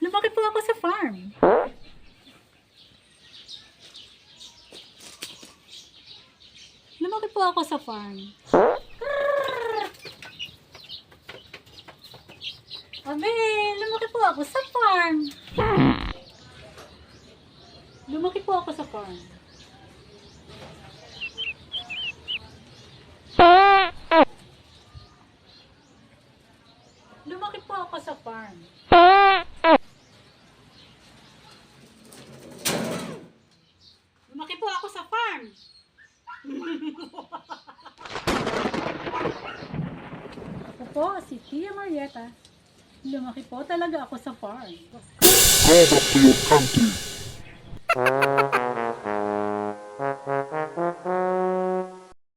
Lumaki po ako sa farm. Lumaki po ako sa farm. Abe, lumaki po ako sa farm. Lumaki po ako sa farm. Lumaki po ako sa farm. Lumaki po ako sa farm. Ako po, si Tia Marietta. Lumaki po talaga ako sa farm. Go back to your country.